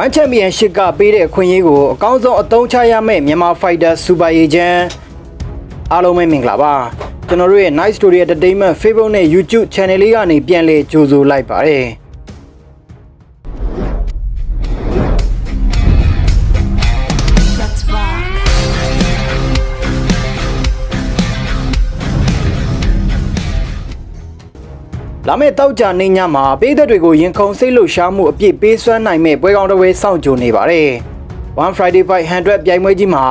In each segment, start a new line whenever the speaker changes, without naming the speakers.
One Championship ကပေးတဲ့အခွင့်အရေးကိုအကောင်းဆုံးအသုံးချရမယ့်မြန်မာ Fighter Super Agent အားလုံးပဲမင်္ဂလာပါကျွန်တော်တို့ရဲ့ Nice Story Entertainment Facebook နဲ့ YouTube Channel လေးကနေပြန်လည်ကြိုဆိုလိုက်ပါတယ် လာမယ့်တောက်ကြနေညမှာပြည်သက်တွေကိုရင်ခုန်စိတ်လှုပ်ရှားမှုအပြည့်ပေးစွမ်းနိုင်မဲ့ပွဲကောင်းတစ်ပွဲစောင့်ကြိုနေပါတယ်။ One Friday Fight 100ပြိုင်ပွဲကြီးမှာ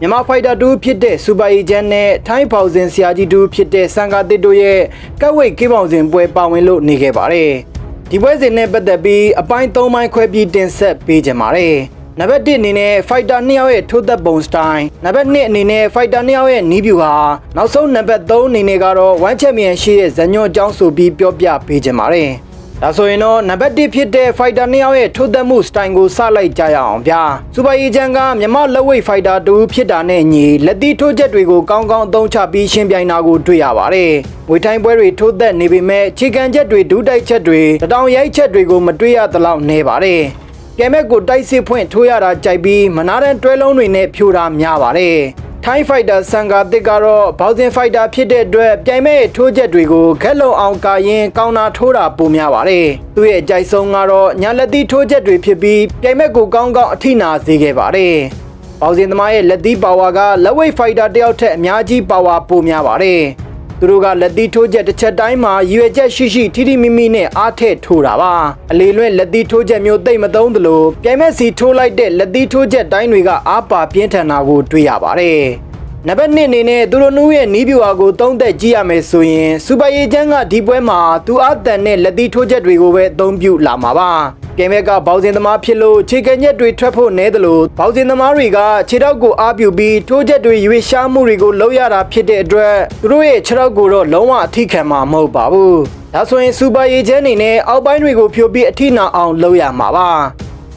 မြန်မာ Fighter 2ဖြစ်တဲ့ Super Agent နဲ့ Thai ပေါင်စင်ဆရာကြီး2ဖြစ်တဲ့စံကာတစ်တို့ရဲ့ကက်ဝိတ်ကေးပေါင်စင်ပွဲပါဝင်လို့နေခဲ့ပါတယ်။ဒီပွဲစဉ်နဲ့ပတ်သက်ပြီးအပိုင်း၃ပိုင်းခွဲပြီးတင်ဆက်ပေးကြပါမယ်။ နံပါတ်1အနေနဲ့ fighter 2ယောက်ရဲ့ထိုးသက်ပုံစတိုင်နံပါတ်2အနေနဲ့ fighter 2ယောက်ရဲ့နီးဗျူဟာနောက်ဆုံးနံပါတ်3အနေနဲ့ကတော့ one champion ရှိရဲ့ဇညွန်အကြောင်းဆိုပြီးပြောပြပေးခြင်းပါတယ်။ဒါဆိုရင်တော့နံပါတ်1ဖြစ်တဲ့ fighter 2ယောက်ရဲ့ထိုးသက်မှုစတိုင်ကိုစလိုက်ကြရအောင်ဗျာ။ super agent ကမြမလက်ဝိတ် fighter တူဖြစ်တာနဲ့ညီလက်သီးထိုးချက်တွေကိုကောင်းကောင်းအသုံးချပြီးရှင်းပြိုင်တာကိုတွေ့ရပါတယ်။ဝေထိုင်းပွဲတွေထိုးသက်နေပေမဲ့ခြေကန်ချက်တွေဒူးတိုက်ချက်တွေတတောင်ရိုက်ချက်တွေကိုမတွေ့ရသလောက်နေပါတယ်။ ကဲမက်ကိုတိုက်စစ်ဖွင့်ထိုးရတာကြိုက်ပြီးမနာတဲ့တွဲလုံးတွေနဲ့ဖြိုတာများပါတယ်။ Thai Fighter ဆန်ကာတစ်ကတော့ဘောက်စင်ဖိုက်တာဖြစ်တဲ့အတွက်ပြိုင်မဲ့ထိုးချက်တွေကိုခက်လုံအောင်ကာရင်ကောင်းတာထိုးတာပိုများပါတယ်။သူ့ရဲ့အကြိုက်ဆုံးကတော့ညာလက်သီးထိုးချက်တွေဖြစ်ပြီးပြိုင်မဲ့ကိုကောင်းကောင်းအထိနာစေခဲ့ပါတယ်။ဘောက်စင်သမားရဲ့လက်သီးပါဝါကလက်ဝိတ်ဖိုက်တာတယောက်ထက်အများကြီးပါဝါပိုများပါတယ်။ သူတို့ကလက်သီးထိုးချက်တစ်ချက်တိုင်းမှာရွေချက်ရှိရှိထိထိမိမိနဲ့အားထည့်ထိုးတာပါအလေလွင့်လက်သီးထိုးချက်မျိုးသိမ့်မသုံးသလိုပြိုင်မက်စီထိုးလိုက်တဲ့လက်သီးထိုးချက်တိုင်းတွေကအားပါပြင်းထန်တာကိုတွေ့ရပါတယ် နံပါတ်1အနေနဲ့သူတို့နှူးရဲ့နီးပြူဟာကိုသုံးသက်ကြည့်ရမယ်ဆိုရင်စူပါရီချန်ကဒီပွဲမှာသူအားတန်တဲ့လက်သီးထိုးချက်တွေကိုပဲအသုံးပြုလာမှာပါကဲမက်ကဘောက်စင်သမားဖြစ်လို့ခြေကညက်တွေထွက်ဖို့နဲတယ်လို့ဘောက်စင်သမားတွေကခြေထောက်ကိုအားပြုပြီးထိုးချက်တွေရွေရှားမှုတွေကိုလုပ်ရတာဖြစ်တဲ့အတွက်သူတို့ရဲ့ခြေထောက်ကိုတော့လုံးဝအထိခံမှာမဟုတ်ပါဘူးဒါဆိုရင်စူပါရီချန်အနေနဲ့အောက်ပိုင်းတွေကိုဖြိုပြီးအထိနာအောင်လုပ်ရမှာပါ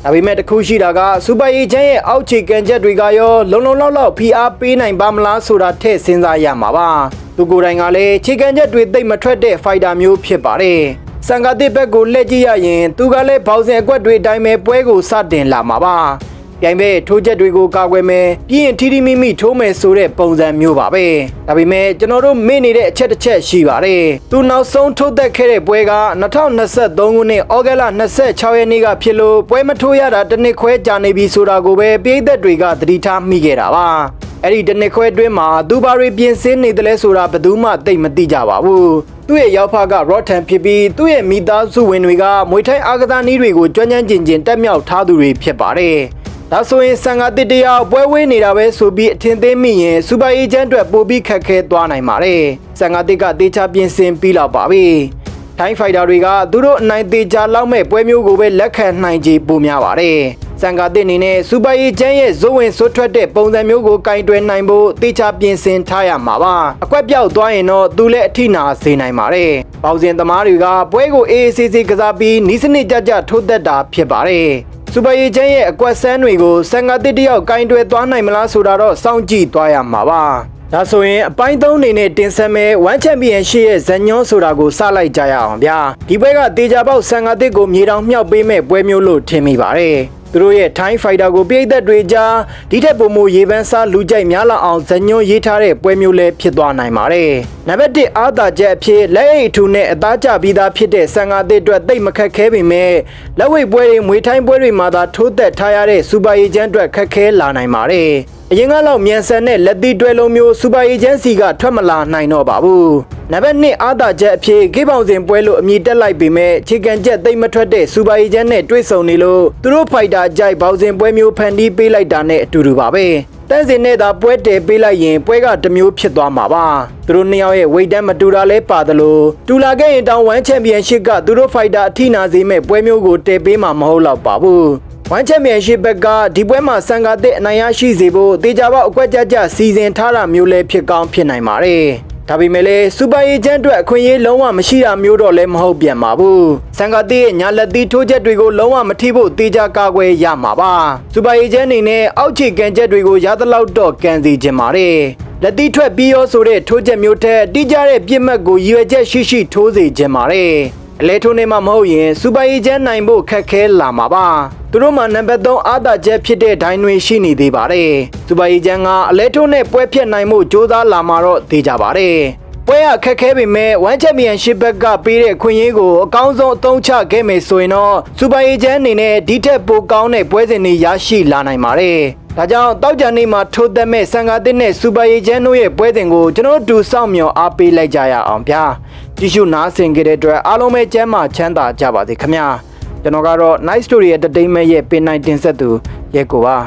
ဒါပေမဲ့တစ်ခုရှိတာကစူပါရီချန်ရဲ့အောက်ခြေကန်ချက်တွေကရောလုံလုံလောက်လောက်ဖိအားပေးနိုင်ပါမလားဆိုတာထည့်စဉ်းစားရမှာပါသူကိုယ်တိုင်ကလည်းခြေကန်ချက်တွေသိမ့်မထွက်တဲ့ဖိုက်တာမျိုးဖြစ်ပါတယ်စံကာတစ်ဘက်ကိုလှည့်ကြည့်ရရင်သူကလည်းဘောက်စင်အကွက်တွေအတိုင်းပဲပွဲကိုစတင်လာမှာပါ ပြိုင်ပဲထိုးချက်တွေကိုကာကွယ်မယ်ပြီးရင်ထီထီမိမိထိုးမယ်ဆိုတဲ့ပုံစံမျိုးပါပဲဒါပေမဲ့ကျွန်တော်တို့မေ့နေတဲ့အချက်တစ်ချက်ရှိပါတယ်သူနောက်ဆုံးထိုးသက်ခဲ့တဲ့ပွဲက2023ခုနှစ်ဩဂတ်လ26ရက်နေ့ကဖြစ်လို့ပွဲမထိုးရတာတစ်နှစ်ခွဲကြာနေပြီဆိုတာကိုပဲပြည်သက်တွေကသတိထားမိခဲ့တာပါအဲ့ဒီတစ်နှစ်ခွဲအတွင်းမှာသူဘာတွေပြင်ဆင်နေတယ်လဲဆိုတာဘယ်သူမှသိမသိကြပါဘူးသူ့ရဲ့ရောက်ဖက Rotten ဖြစ်ပြီးသူ့ရဲ့မိသားစုဝင်တွေကမွေထိုင်းအားကစားနည်းတွေကိုကြွမ်းကြမ်းကျင်ကျင်တက်မြောက်ထားသူတွေဖြစ်ပါတယ် ဒါဆိုရင်ဆန်ကာတစ်တယောက်ပွဲဝေးနေတာပဲဆိုပြီးအထင်သေးမိရင်စူပါအေဂျင့်အတွက်ပိုပြီးခက်ခဲသွားနိုင်ပါတယ်ဆန်ကာတစ်ကတေချာပြင်ဆင်ပြီးလောက်ပါပြီထိုင်းဖိုက်တာတွေကသူတို့အနိုင်သေးချာလောက်မဲ့ပွဲမျိုးကိုပဲလက်ခံနိုင်ခြေပိုများပါတယ်စံကာတစ်အနေနဲ့စူပါရီချန်ရဲ့ဇိုးဝင်ဆွတ်ထွက်တဲ့ပုံစံမျိုးကိုကင်တွယ်နိုင်ဖို့တေချာပြင်ဆင်ထားရမှာပါအကွက်ပြောက်သွားရင်တော့သူလည်းအထိနာစေနိုင်ပါတယ်ပေါင်စင်သမားတွေကပွဲကိုအေးအေးဆေးဆေးကစားပြီးနီးစနစ်ကြကြထိုးသက်တာဖြစ်ပါတယ် စူပါရီချန်ရဲ့အကွက်ဆန်းတွေကိုစံကာတစ်တယောက်ကင်တွယ်သွားနိုင်မလားဆိုတာတော့စောင့်ကြည့်သွားရမှာပါဒါဆိုရင်အပိုင်း3အနေနဲ့တင်ဆက်မဲ့1 Championship ရဲ့ဇညွန်းဆိုတာကိုစလိုက်ကြရအောင်ဗျာဒီပွဲကတေချာပေါက်ဆန်ကာတစ်ကိုမြေတောင်မြှောက်ပေးမဲ့ပွဲမျိုးလို့ထင်မိပါတယ် သူတို့ရဲ့ Thai Fighter ကိုပြည်သက်တွေကြားဒီထက်ပိုမိုရေပန်းစားလူကြိုက်များလာအောင်ဇညွန်းရေးထားတဲ့ပွဲမျိုးလည်းဖြစ်သွားနိုင်ပါတယ်။နံပါတ်1အားသာချက်အဖြစ်လက်အိတ်အထူနဲ့အသားကျပြီးသားဖြစ်တဲ့ဆန်ငါသစ်အတွက်တိတ်မခက်ခဲပေမဲ့လက်ဝိတ်ပွဲတွေမွေထိုင်းပွဲတွေမှာသာထိုးသက်ထားရတဲ့စူပါအေဂျင့်အတွက်ခက်ခဲလာနိုင်ပါတယ်။အရင်ကလောက်မြန်ဆန်တဲ့လက်သီးတွဲလုံးမျိုးစူပါအေဂျင့်စီကထွက်မလာနိုင်တော့ပါဘူး။ နံပါတ်2အားသာချက်အဖြစ်ဂိတ်ပေါင်စင်ပွဲလို့အမည်တက်လိုက်ပေမဲ့ခြေကန်ချက်သိမ့်မထွက်တဲ့စူပါအေဂျင့်နဲ့တွေ့ဆုံနေလို့သူတို့ဖိုက်တာကြိုက်ပေါင်စင်ပွဲမျိုးဖန်တီးပေးလိုက်တာနဲ့အတူတူပါပဲ။တန်းစင်နဲ့သာပွဲတည်ပေးလိုက်ရင်ပွဲကတစ်မျိုးဖြစ်သွားမှာပါသူတို့နှစ်ယောက်ရဲ့ဝိတ်တန်းမတူတာလဲပါသလိုတူလာခဲ့ရင်တောင်1ချန်ပီယံရှစ်ကသူတို့ဖိုက်တာအထိနာစေမဲ့ပွဲမျိုးကိုတည်ပေးမှာမဟုတ်တော့ပါဘူး1ချန်ပီယံရှစ်ဘက်ကဒီပွဲမှာစံကာတဲ့အနိုင်ရရှိစေဖို့တေချာပေါက်အကွက်ကြကြစီစဉ်ထားတာမျိုးလဲဖြစ်ကောင်းဖြစ်နိုင်ပါတယ် ဒါပေမဲ့လည်းစူပါအေဂျင့်အတွက်အခွင့်အရေးလုံးဝမရှိတာမျိုးတော့လည်းမဟုတ်ပြန်ပါဘူး။ဆန်ကာတီရဲ့ညာလက်သီးထိုးချက်တွေကိုလုံးဝမထိဖို့တေချာကာကွယ်ရမှာပါ။စူပါအေဂျင့်အနေနဲ့အောက်ခြေကန်ချက်တွေကိုရသလောက်တော့ကန်စီခြင်းပါတယ်။လက်သီးထွက်ပြီးရောဆိုတဲ့ထိုးချက်မျိုးထက်တိကျတဲ့ပြစ်မှတ်ကိုရည်ရွယ်ချက်ရှိရှိထိုးစေခြင်းပါတယ်။ အလဲထိုးနေမှာမဟုတ်ရင်စူပါရီချမ်းနိုင်ဖို့ခက်ခဲလာမှာပါသူတို့မှာနံပါတ်3အားသာချက်ဖြစ်တဲ့ဒိုင်းတွေရှိနေသေးပါတယ်စူပါရီချမ်းကအလဲထိုးနဲ့ပွဲဖြတ်နိုင်မှုစ조사လာမှာတော့သိကြပါတယ် ပွဲရခက်ခဲပေမဲ့ဝမ်ချန်ပီယံရှစ်ဘက်ကပေးတဲ့ခွင့်ရင်းကိုအကောင်းဆုံးအသုံးချခဲ့မယ်ဆိုရင်တော့စူပါရီချမ်းအနေနဲ့ဒီထက်ပိုကောင်းတဲ့ပွဲစဉ်တွေရရှိလာနိုင်ပါတယ်ဒါကြောင့်တောက်ကြနေမှာထိုးသက်မဲ့ဆန်ကာတစ်နဲ့စူပါရီချမ်းတို့ရဲ့ပွဲစဉ်ကိုကျွန်တော်တို့စောင့်မျှော်အားပေးလိုက်ကြရအောင်ဗျာကြည့်ရှုနားဆင်ကြတဲ့အတွက်အားလုံးပဲကျမ်းမာချမ်းသာကြပါစေခင်ဗျာကျွန်တော်ကတော့ Night Story Entertainment ရဲ့ပင်နိုင်တင်ဆက်သူရဲကိုပါ